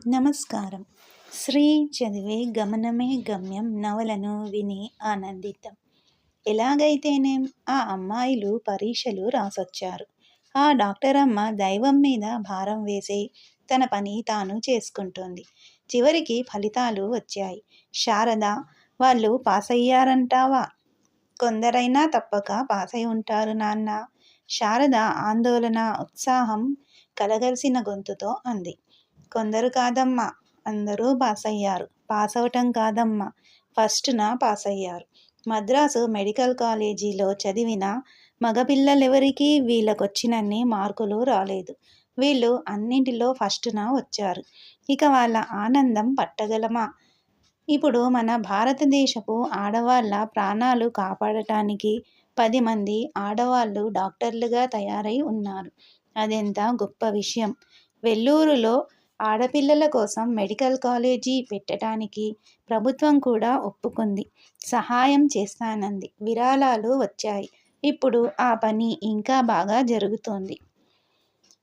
నమస్కారం. శ్రీ చదివే గమనమే గమ్యం నవలను విని ఆనందితం. ఎలాగైతేనేం ఆ అమ్మాయిలు పరీక్షలు రాసొచ్చారు. ఆ డాక్టర్ అమ్మ దైవం మీద భారం వేసి తన పని తాను చేసుకుంటుంది. చివరికి ఫలితాలు వచ్చాయి. శారద వాళ్ళు పాస్ అయ్యారంటావా కొందరైనా తప్పక పాస్ అయి ఉంటారు నాన్న. శారద ఆందోళన ఉత్సాహం కలగలిసిన గొంతుతో అంది. కొందరు కాదమ్మా అందరూ పాస్ అయ్యారు పాస్ అవటం కాదమ్మా ఫస్ట్న పాస్ అయ్యారు మద్రాసు మెడికల్ కాలేజీలో చదివిన మగపిల్లలెవరికీ వీళ్ళకొచ్చినన్ని మార్కులు రాలేదు. వీళ్ళు అన్నింటిలో ఫస్ట్న వచ్చారు. ఇక వాళ్ళ ఆనందం పట్టగలమా? ఇప్పుడు మన భారతదేశపు ఆడవాళ్ళ ప్రాణాలు కాపాడటానికి పది మంది ఆడవాళ్ళు డాక్టర్లుగా తయారై ఉన్నారు. అదెంత గొప్ప విషయం. వెల్లూరులో ఆడపిల్లల కోసం మెడికల్ కాలేజీ పెట్టడానికి ప్రభుత్వం కూడా ఒప్పుకుంది. సహాయం చేస్తానంది. విరాళాలు వచ్చాయి. ఇప్పుడు ఆ పని ఇంకా బాగా జరుగుతోంది.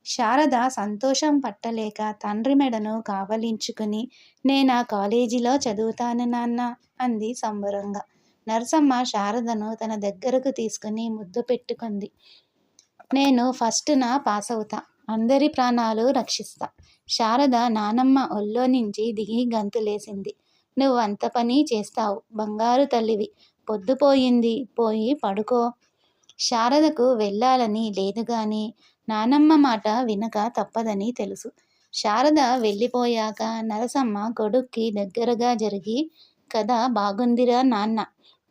శారద సంతోషం పట్టలేక తండ్రి మెడను కావలించుకుని నేను ఆ కాలేజీలో చదువుతాను నాన్న అంది సంబరంగా. నరసమ్మ శారదను తన దగ్గరకు తీసుకుని ముద్దు పెట్టుకుంది. నేను ఫస్ట్న పాస్ అవుతా అందరి ప్రాణాలు రక్షిస్తా. శారద నానమ్మ ఒళ్ళో నుంచి దిగి గంతులేసింది నువ్వు అంత పని చేస్తావు. బంగారు తల్లివి. పొద్దుపోయింది పోయి పడుకో. శారదకు వెళ్ళాలని లేదు గాని నానమ్మ మాట వినక తప్పదని తెలుసు. శారద వెళ్ళిపోయాక నరసమ్మ కొడుక్కి దగ్గరగా జరిగి కథ బాగుందిరా నాన్న.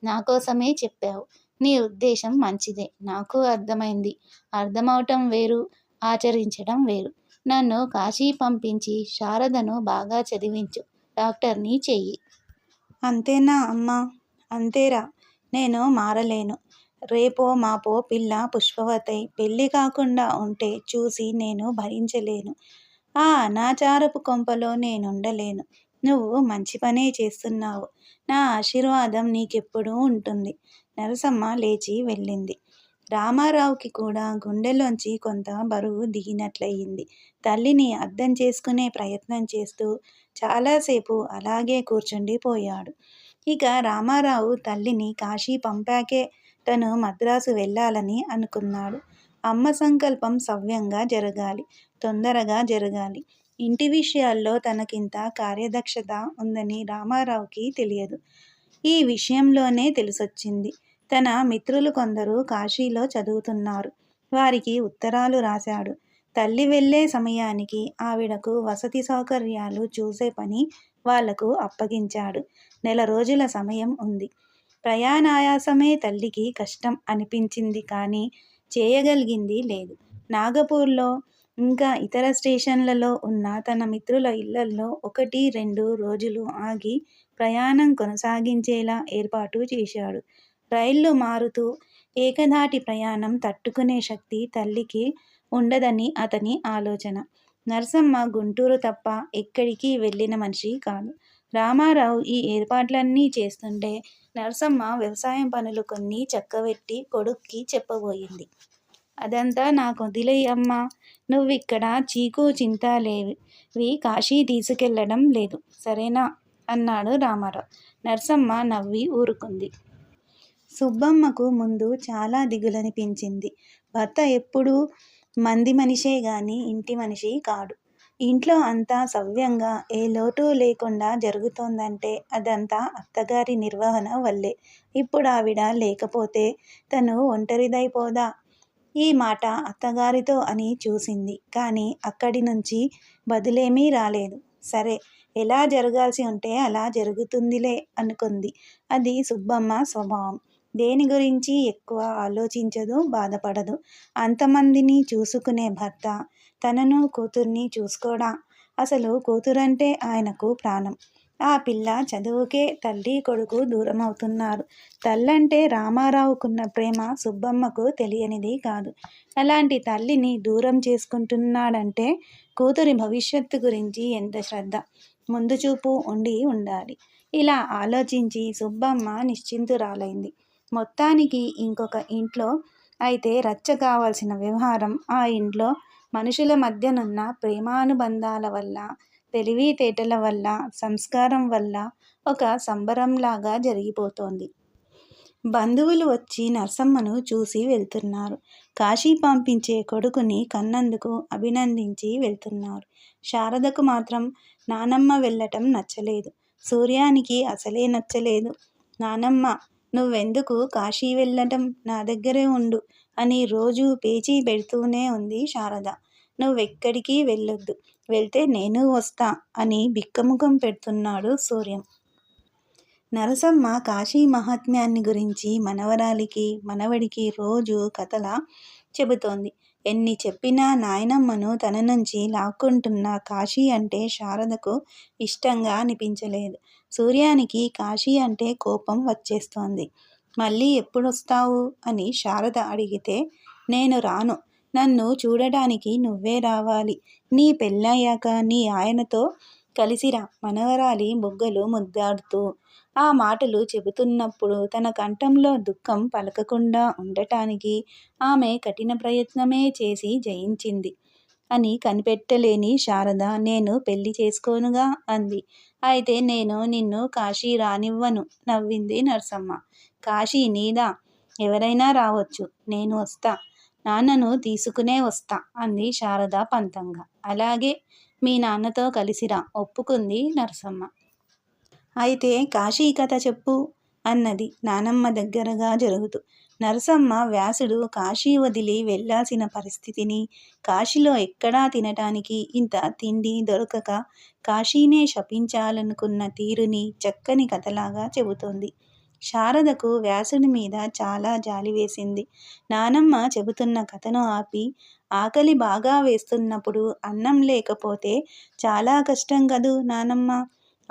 నా కోసమే చెప్పావు. నీ ఉద్దేశం మంచిదే. నాకు అర్థమైంది. అర్థమవటం వేరు. ఆచరించడం వేరు. నన్ను కాశీ పంపించి శారదను బాగా చదివించు. డాక్టర్ని చెయ్యి. అంతేనా అమ్మా? అంతేరా. నేను మారలేను. రేపో మాపో పిల్ల పుష్పవతై పెళ్ళి కాకుండా ఉంటే చూసి నేను భరించలేను. ఆ అనాచారపు కొంపలో నేనుండలేను. నువ్వు మంచి పనే చేస్తున్నావు. నా ఆశీర్వాదం నీకెప్పుడూ ఉంటుంది. నరసమ్మ లేచి వెళ్ళింది. రామారావుకి కూడా గుండెలోంచి కొంత బరువు దిగినట్లయింది. తల్లిని అర్థం చేసుకునే ప్రయత్నం చేస్తూ చాలాసేపు అలాగే కూర్చుండిపోయాడు ఇక రామారావు తల్లిని కాశీ పంపాకే తను మద్రాసు వెళ్ళాలని అనుకున్నాడు. అమ్మ సంకల్పం సవ్యంగా జరగాలి తొందరగా జరగాలి. ఇంటి విషయాల్లో తనకింత కార్యదక్షత ఉందని రామారావుకి తెలియదు. ఈ విషయంలోనే తెలిసొచ్చింది. తన మిత్రులు కొందరు కాశీలో చదువుతున్నారు. వారికి ఉత్తరాలు రాశాడు. తల్లి వెళ్ళే సమయానికి ఆవిడకు వసతి సౌకర్యాలు చూసే పని వాళ్ళకు అప్పగించాడు. నెల రోజుల సమయం ఉంది. ప్రయాణాయాసమే తల్లికి కష్టం అనిపించింది కానీ చేయగలిగింది లేదు. నాగపూర్లో ఇంకా ఇతర స్టేషన్లలో ఉన్న తన మిత్రుల ఇళ్ళల్లో ఒకటి రెండు రోజులు ఆగి ప్రయాణం కొనసాగించేలా ఏర్పాటు చేశాడు. రైళ్ళు మారుతూ ఏకధాటి ప్రయాణం తట్టుకునే శక్తి తల్లికి ఉండదని అతని ఆలోచన. నరసమ్మ గుంటూరు తప్ప ఎక్కడికి వెళ్ళిన మనిషి కాదు. రామారావు ఈ ఏర్పాట్లన్నీ చేస్తుంటే నరసమ్మ వ్యవసాయం పనులు కొన్ని చక్కబెట్టి కొడుక్కి చెప్పబోయింది. అదంతా నాకు వదిలేయమ్మ నువ్విక్కడ చీకు చింత లేవి. కాశీ తీసుకెళ్ళడం లేదు. సరేనా అన్నాడు రామారావు. నరసమ్మ నవ్వి ఊరుకుంది. సుబ్బమ్మకు ముందు చాలా దిగులనిపించింది. భర్త ఎప్పుడూ మంది మనిషే గాని ఇంటి మనిషి కాడు. ఇంట్లో అంతా సవ్యంగా ఏ లోటు లేకుండా జరుగుతోందంటే అదంతా అత్తగారి నిర్వహణ వల్లే. ఇప్పుడు ఆవిడ లేకపోతే తను ఒంటరిదైపోదా? ఈ మాట అత్తగారితో అని చూసింది. కానీ అక్కడి నుంచి బదులేమీ రాలేదు. సరే ఎలా జరగాల్సి ఉంటే అలా జరుగుతుందిలే అనుకుంది. అది సుబ్బమ్మ స్వభావం. దేని గురించి ఎక్కువ ఆలోచించదు బాధపడదు. అంతమందిని చూసుకునే భర్త తనను కూతుర్ని చూసుకోడా? అసలు కూతురంటే ఆయనకు ప్రాణం. ఆ పిల్ల చదువుకే తల్లి కొడుకు దూరం అవుతున్నారు తల్లంటే రామారావుకున్న ప్రేమ సుబ్బమ్మకు తెలియనిది కాదు. అలాంటి తల్లిని దూరం చేసుకుంటున్నాడంటే కూతురి భవిష్యత్తు గురించి ఎంత శ్రద్ధ? ముందు చూపు ఉండి ఉండాలి. ఇలా ఆలోచించి సుబ్బమ్మ నిశ్చింతురాలైంది. మొత్తానికి ఇంకొక ఇంట్లో అయితే రచ్చ కావాల్సిన వ్యవహారం ఆ ఇంట్లో మనుషుల మధ్యనున్న ప్రేమానుబంధాల వల్ల తెలివితేటల వల్ల సంస్కారం వల్ల ఒక సంబరంలాగా జరిగిపోతోంది. బంధువులు వచ్చి నర్సమ్మను చూసి వెళ్తున్నారు. కాశీ పంపించే కొడుకుని కన్నందుకు అభినందించి వెళ్తున్నారు. శారదకు మాత్రం నానమ్మ వెళ్ళటం నచ్చలేదు. సూర్యానికి అసలే నచ్చలేదు. నానమ్మ నువ్వెందుకు కాశీ వెళ్ళటం నా దగ్గరే ఉండు అని రోజు పేచీ పెడుతూనే ఉంది శారద. నువ్వెక్కడికి వెళ్ళొద్దు. వెళ్తే నేను వస్తా అని బిక్కముఖం పెడుతున్నాడు సూర్యం. నరసమ్మ కాశీ మహాత్మ్యాన్ని గురించి మనవరాలికి మనవడికి రోజు కథలా చెబుతోంది. ఎన్ని చెప్పినా నాయనమ్మను తన నుంచి లాక్కుంటున్న కాశీ అంటే శారదకు ఇష్టంగా అనిపించలేదు. సూర్యానికి కాశీ అంటే కోపం వచ్చేస్తోంది. మళ్ళీ ఎప్పుడొస్తావు? అని శారద అడిగితే నేను రాను. నన్ను చూడడానికి నువ్వే రావాలి. నీ పెళ్ళయ్యాక నీ ఆయనతో కలిసిరా. మనవరాలి బుగ్గలు ముద్దాడుతూ ఆ మాటలు చెబుతున్నప్పుడు తన కంఠంలో దుఃఖం పలకకుండా ఉండటానికి ఆమె కఠిన ప్రయత్నమే చేసి జయించింది. అని కనిపెట్టలేని శారద నేను పెళ్ళి చేసుకోనుగా అంది. అయితే నేను నిన్ను కాశీ రానివ్వను నవ్వింది నర్సమ్మ. కాశీ నీదా? ఎవరైనా రావచ్చు. నేను వస్తా. నాన్నను తీసుకునే వస్తా అంది శారద పంతంగా. అలాగే మీ నాన్నతో కలిసిరా ఒప్పుకుంది నరసమ్మ. అయితే కాశీ కథ చెప్పు అన్నది నానమ్మ దగ్గరగా జరుగుతూ. నరసమ్మ వ్యాసుడు కాశీ వదిలి వెళ్ళాల్సిన పరిస్థితిని కాశీలో ఎక్కడా తినటానికి ఇంత తిండి దొరకక కాశీనే శపించాలనుకున్న తీరుని చక్కని కథలాగా చెబుతోంది. శారదకు వ్యాసుడి మీద చాలా జాలి వేసింది. నానమ్మ చెబుతున్న కథను ఆపి ఆకలి బాగా వేస్తున్నప్పుడు అన్నం లేకపోతే చాలా కష్టం కదూ నానమ్మ.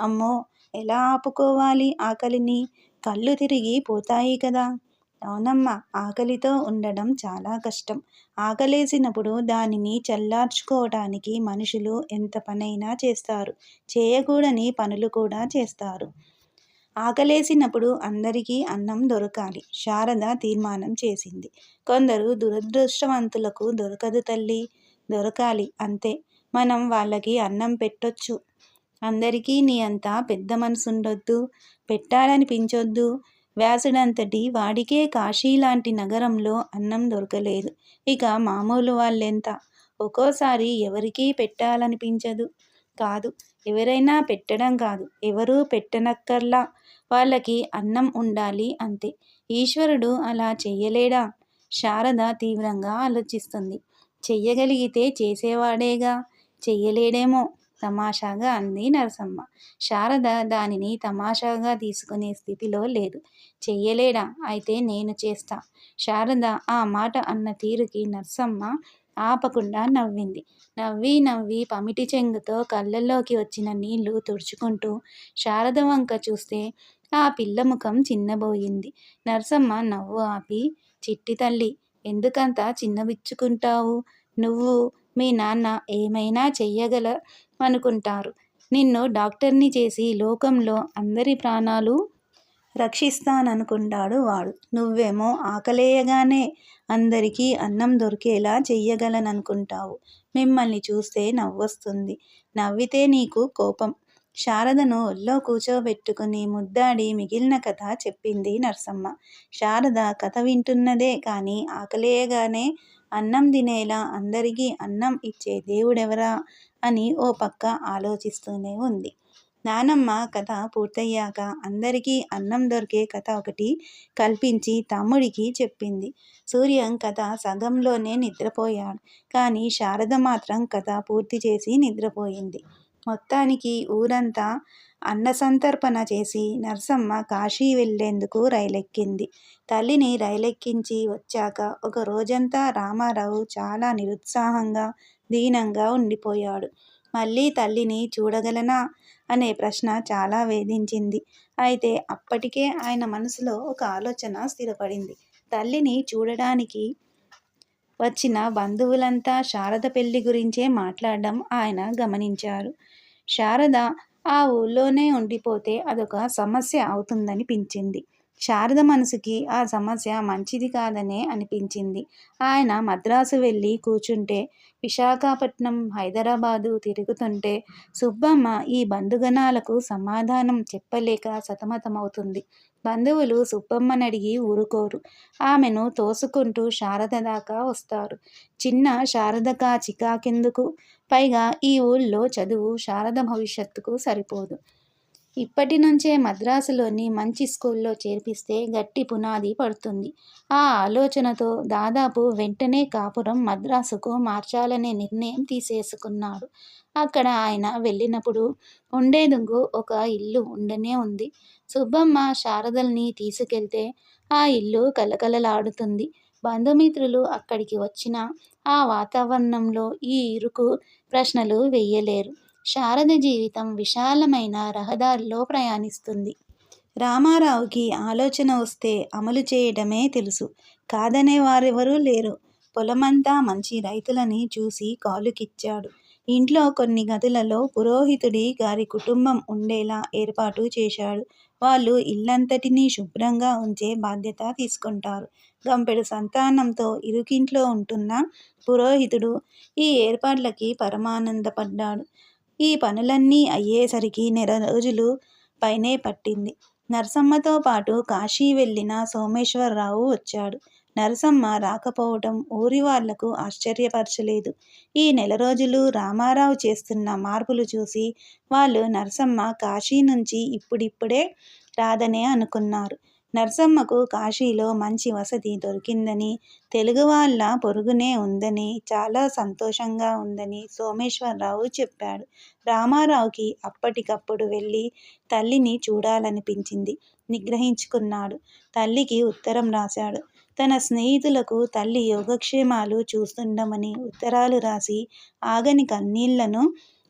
అమ్మో ఎలా ఆపుకోవాలి ఆకలిని? కళ్ళు తిరిగి పోతాయి కదా. అవునమ్మా ఆకలితో ఉండడం చాలా కష్టం. ఆకలేసినప్పుడు దానిని చల్లార్చుకోవడానికి మనుషులు ఎంత పనైనా చేస్తారు. చేయకూడని పనులు కూడా చేస్తారు. ఆకలేసినప్పుడు అందరికీ అన్నం దొరకాలి. శారద తీర్మానం చేసింది. కొందరు దురదృష్టవంతులకు దొరకదు తల్లి. దొరకాలి అంతే. మనం వాళ్ళకి అన్నం పెట్టొచ్చు. అందరికీ నీ అంత పెద్ద మనసుండొద్దు పెట్టాలనిపించొద్దు. వ్యాసుడంతటి వాడికే కాశీ లాంటి నగరంలో అన్నం దొరకలేదు. ఇక మామూలు వాళ్ళెంత? ఒక్కోసారి ఎవరికీ పెట్టాలనిపించదు. కాదు ఎవరైనా పెట్టడం కాదు. ఎవరూ పెట్టనక్కర్లా. వాళ్ళకి అన్నం ఉండాలి అంతే. ఈశ్వరుడు అలా చెయ్యలేడా? శారద తీవ్రంగా ఆలోచిస్తుంది. చెయ్యగలిగితే చేసేవాడేగా? చెయ్యలేడేమో. తమాషాగా అంది నరసమ్మ. శారద దానిని తమాషాగా తీసుకునే స్థితిలో లేదు. చెయ్యలేడా? అయితే నేను చేస్తా. శారద ఆ మాట అన్న తీరుకి నర్సమ్మ ఆపకుండా నవ్వింది. నవ్వి నవ్వి పమిటి చెంగుతో కళ్ళల్లోకి వచ్చిన నీళ్ళు తుడుచుకుంటూ శారద వంక చూస్తే ఆ పిల్ల ముఖం చిన్నబోయింది. నరసమ్మ నవ్వు ఆపి చిట్టి తల్లి ఎందుకంత చిన్నబిచ్చుకుంటావు నువ్వు మీ నాన్న ఏమైనా చెయ్యగల? అనుకుంటారు. నిన్ను డాక్టర్ని చేసి లోకంలో అందరి ప్రాణాలు రక్షిస్తాననుకుంటాడు వాడు. నువ్వేమో ఆకలేయగానే అందరికీ అన్నం దొరికేలా చెయ్యగలననుకుంటావు. మిమ్మల్ని చూస్తే నవ్వొస్తుంది. నవ్వితే నీకు కోపం. శారదను ఒళ్ళో కూర్చోబెట్టుకుని ముద్దాడి మిగిలిన కథ చెప్పింది నర్సమ్మ. శారద కథ వింటున్నదే కానీ ఆకలేయగానే అన్నం తినేలా అందరికీ అన్నం ఇచ్చే దేవుడెవరా అని ఓ పక్క ఆలోచిస్తూనే ఉంది. నానమ్మ కథ పూర్తయ్యాక అందరికీ అన్నం దొరికే కథ ఒకటి కల్పించి తమ్ముడికి చెప్పింది. సూర్యం కథ సగంలోనే నిద్రపోయాడు. కానీ శారద మాత్రం కథ పూర్తి చేసి నిద్రపోయింది. మొత్తానికి ఊరంతా అన్నసంతర్పణ చేసి నర్సమ్మ కాశీ వెళ్ళేందుకు రైలెక్కింది. తల్లిని రైలెక్కించి వచ్చాక ఒక రోజంతా రామారావు చాలా నిరుత్సాహంగా దీనంగా ఉండిపోయాడు. మళ్ళీ తల్లిని చూడగలనా? అనే ప్రశ్న చాలా వేధించింది. అయితే అప్పటికే ఆయన మనసులో ఒక ఆలోచన స్థిరపడింది. తల్లిని చూడడానికి వచ్చిన బంధువులంతా శారద పెళ్ళి గురించే మాట్లాడడం ఆయన గమనించారు. శారద ఆ ఊళ్ళోనే ఉండిపోతే అదొక సమస్య అవుతుందనిపించింది. శారద మనసుకి ఆ సమస్య మంచిది కాదనే అనిపించింది. ఆయన మద్రాసు వెళ్ళి కూర్చుంటే విశాఖపట్నం హైదరాబాదు తిరుగుతుంటే సుబ్బమ్మ ఈ బంధుగణాలకు సమాధానం చెప్పలేక సతమతమవుతుంది. బంధువులు సుబ్బమ్మనడిగి ఊరుకోరు. ఆమెను తోసుకుంటూ శారద దాకా వస్తారు. చిన్న శారదకా చికాకెందుకు? పైగా ఈ ఊళ్ళో చదువు శారద భవిష్యత్తుకు సరిపోదు. ఇప్పటి నుంచే మద్రాసులోని మంచి స్కూల్లో చేర్పిస్తే గట్టి పునాది పడుతుంది. ఆ ఆలోచనతో దాదాపు వెంటనే కాపురం మద్రాసుకు మార్చాలనే నిర్ణయం తీసేసుకున్నాడు. అక్కడ ఆయన వెళ్ళినప్పుడు ఉండేందుకు ఒక ఇల్లు ఉండనే ఉంది. సుబ్బమ్మ శారదల్ని తీసుకెళ్తే ఆ ఇల్లు కలకలలాడుతుంది బంధుమిత్రులు అక్కడికి వచ్చినా ఆ వాతావరణంలో ఈ ఇరుకు ప్రశ్నలు వెయ్యలేరు శారద జీవితం విశాలమైన రహదారిలో ప్రయాణిస్తుంది. రామారావుకి ఆలోచన వస్తే అమలు చేయడమే తెలుసు. కాదనే వారెవరూ లేరు. పొలమంతా మంచి రైతులని చూసి కాలుకిచ్చాడు. ఇంట్లో కొన్ని గదులలో పురోహితుడి గారి కుటుంబం ఉండేలా ఏర్పాటు చేశాడు. వాళ్ళు ఇల్లంతటినీ శుభ్రంగా ఉంచే బాధ్యత తీసుకుంటారు. గంపెడు సంతానంతో ఇరుకింట్లో ఉంటున్న పురోహితుడు ఈ ఏర్పాట్లకి పరమానందపడ్డాడు. ఈ పనులన్నీ అయ్యేసరికి నెల రోజులు పైనే పట్టింది. నరసమ్మతో పాటు కాశీ వెళ్ళిన సోమేశ్వరరావు వచ్చాడు. నరసమ్మ రాకపోవటం ఊరి వాళ్ళకు ఆశ్చర్యపరచలేదు. ఈ నెల రోజులు రామారావు చేస్తున్న మార్పులు చూసి వాళ్ళు నరసమ్మ కాశీ నుంచి ఇప్పుడిప్పుడే రాదనే అనుకున్నారు. నరసమ్మకు కాశీలో మంచి వసతి దొరికిందని తెలుగు వాళ్ళ పొరుగునే ఉందని చాలా సంతోషంగా ఉందని సోమేశ్వరరావు చెప్పాడు. రామారావుకి అప్పటికప్పుడు వెళ్ళి తల్లిని చూడాలనిపించింది. నిగ్రహించుకున్నాడు. తల్లికి ఉత్తరం రాశాడు. తన స్నేహితులకు తల్లి యోగక్షేమాలు చూస్తుండమని ఉత్తరాలు రాసి ఆగని కన్నీళ్ళను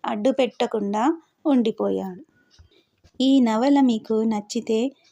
అడ్డుపెట్టకుండా ఉండిపోయాడు. ఈ నవల మీకు నచ్చితే